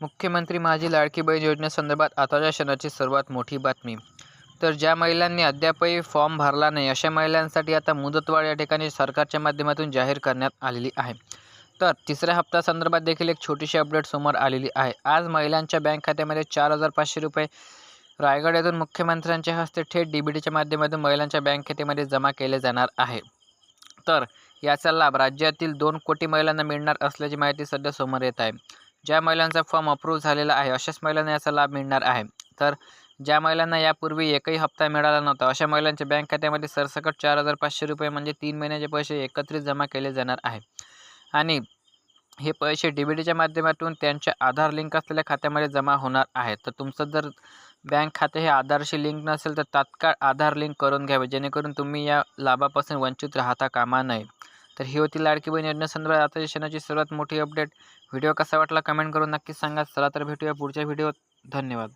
मुख्यमंत्री माझी लाडकी बहीण योजनेसंदर्भात आताच्या क्षणाची सर्वात मोठी बातमी. तर ज्या महिलांनी अद्यापही फॉर्म भरला नाही अशा महिलांसाठी आता मुदतवाढ या ठिकाणी सरकारच्या माध्यमातून जाहीर करण्यात आलेली आहे. तर तिसऱ्या हप्त्यासंदर्भात देखील एक छोटीशी अपडेट समोर आलेली आहे. आज महिलांच्या बँक खात्यामध्ये चार हजार पाचशे रुपये रायगड येथून मुख्यमंत्र्यांच्या हस्ते थेट डी बी माध्यमातून महिलांच्या बँक खात्यामध्ये जमा केले जाणार आहे. तर याचा लाभ राज्यातील दोन कोटी महिलांना मिळणार असल्याची माहिती सध्या समोर येत आहे. ज्या महिलांचा फॉर्म अप्रूव्ह झालेला आहे अशाच महिलांना याचा लाभ मिळणार आहे. तर ज्या महिलांना यापूर्वी एकही हप्ता मिळाला नव्हता अशा महिलांच्या बँक खात्यामध्ये सरसकट चार हजार पाचशे रुपये म्हणजे तीन महिन्याचे पैसे एकत्रित जमा केले जाणार आहे. आणि हे पैसे डी बी माध्यमातून त्यांच्या आधार लिंक असलेल्या खात्यामध्ये जमा होणार आहे. तर तुमचं जर बँक खाते हे आधारशी लिंक नसेल तर तात्काळ आधार लिंक करून घ्यावे जेणेकरून तुम्ही या लाभापासून वंचित राहता कामा नये. तर ही होती लाडकी बहीण योजनेसंदर्भात आता क्षणाची सर्वात. मोठी अपडेट व्हिडिओ कसा वाटला कमेंट करून नक्कीच सांगा. चला तर भेटूया पुढच्या व्हिडिओत धन्यवाद.